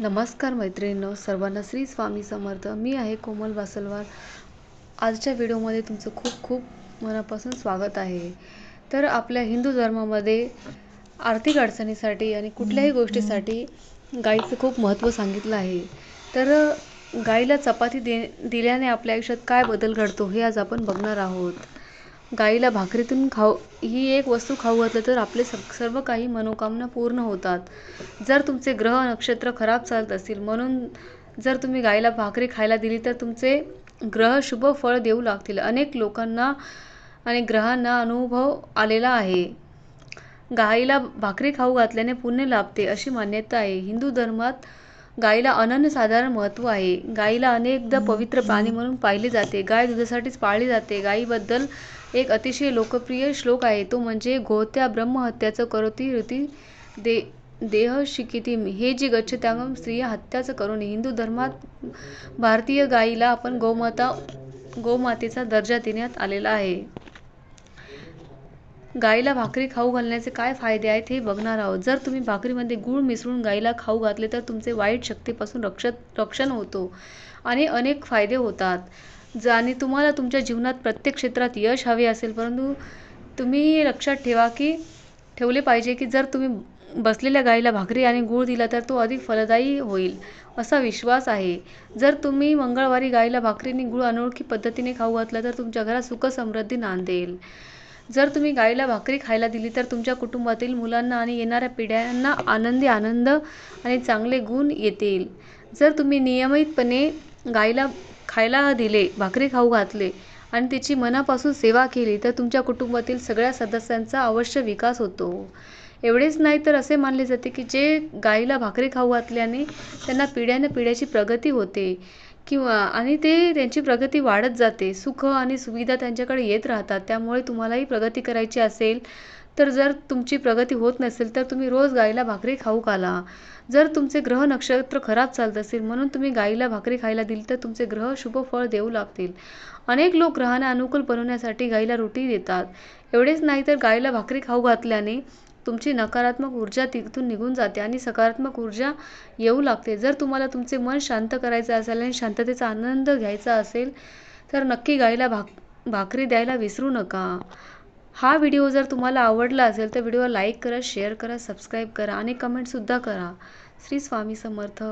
नमस्कार मैत्रिणींनो सर्वांना श्री स्वामी समर्थ. मी आहे कोमल वासलवार. आजच्या व्हिडिओमध्ये तुमचं खूप खूप मनापासून स्वागत आहे. तर आपल्या हिंदू धर्मामध्ये आर्थिक अडचणीसाठी आणि कुठल्याही गोष्टीसाठी गाईचं खूप महत्त्व सांगितलं आहे. तर गाईला चपाती दे दिल्याने आपल्या आयुष्यात काय बदल घडतो हे आज आपण बघणार आहोत. गाईला भाकरीतून खाऊ ही एक वस्तू खाऊ घातलं तर आपले स सर्व काही मनोकामना पूर्ण होतात. जर तुमचे ग्रह नक्षत्र खराब चालत असतील म्हणून जर तुम्ही गाईला भाकरी खायला दिली तर तुमचे ग्रह शुभ फळ देऊ लागतील. अनेक लोकांना आणि ग्रहांना अनुभव आलेला आहे. गाईला भाकरी खाऊ घातल्याने पुण्य लाभते अशी मान्यता आहे. हिंदू धर्मात गाईला अनन्यसाधारण महत्त्व आहे. गाईला अनेकदा पवित्र प्राणी म्हणून पाहिले जाते. गाय दुधासाठीच पाळली जाते. गाईबद्दल एक अतिशय लोकप्रिय श्लोक आहे. तो म्हणजे गोत्या ब्रह्महत्याचं करोती रीती दे देह शिकिती हे जी गच्छत्यागम स्त्रिया हत्याच करून हिंदू धर्मात भारतीय गाईला आपण गोमाता गोमातेचा दर्जा देण्यात आलेला आहे. गाईला भाकरी खाऊ घालण्याचे काय फायदे आहेत हे बघणार आहोत. जर तुम्ही भाकरीमध्ये गूळ मिसळून गाईला खाऊ घातले तर तुमचे वाईट शक्तीपासून रक्ष रक्षण होतो आणि अनेक फायदे होतात. ज आणि तुम्हाला तुमच्या जीवनात प्रत्येक क्षेत्रात यश हवे असेल परंतु तुम्ही लक्षात ठेवा की ठेवले पाहिजे की जर तुम्ही बसलेल्या गाईला भाकरी आणि गूळ दिला तर तो अधिक फलदायी होईल असा विश्वास आहे. जर तुम्ही मंगळवारी गाईला भाकरीने गूळ अनोळखी पद्धतीने खाऊ घातला तर तुमच्या घरात सुख समृद्धी नांदेल. जर तुम्ही गाईला भाकरी खायला दिली तर तुमच्या कुटुंबातील मुलांना आणि येणाऱ्या पिढ्यांना आनंदी आनंद आणि चांगले गुण येतील. जर तुम्ही नियमितपणे गाईला खायला दिले भाकरी खाऊ घातले आणि तिची मनापासून सेवा केली तर तुमच्या कुटुंबातील सगळ्या सदस्यांचा अवश्य विकास होतो. एवढेच नाही तर असे मानले जाते की जे गाईला भाकरी खाऊ घातल्याने त्यांना पिढ्यानं पिढ्याची प्रगती होते किंवा आणि ते त्यांची प्रगती वाढत जाते. सुख आणि सुविधा त्यांच्याकडे येत राहतात. त्यामुळे तुम्हालाही प्रगती करायची असेल तर जर तुमची प्रगती होत नसेल तर तुम्ही रोज गाईला भाकरी खाऊ घाला. जर तुमचे ग्रह नक्षत्र खराब चालत असेल म्हणून तुम्ही गाईला भाकरी खायला दिली तर तुमचे ग्रह शुभ फळ देऊ लागतील. अनेक लोक ग्रहांना अनुकूल बनवण्यासाठी गाईला रोटी देतात. एवढेच नाही तर गाईला भाकरी खाऊ घातल्याने तुमची नकारात्मक ऊर्जा तिथून निघून जाते आणि सकारात्मक ऊर्जा येऊ लागते. जर तुम्हाला तुमचे मन शांत करायचं असेल आणि शांततेचा आनंद घ्यायचा असेल तर नक्की गाईला भाक भाकरी द्यायला विसरू नका. हा व्हिडिओ जर तुम्हाला आवडला असेल तर व्हिडिओ लाईक करा शेअर करा सबस्क्राईब करा आणि कमेंटसुद्धा करा. श्री स्वामी समर्थ.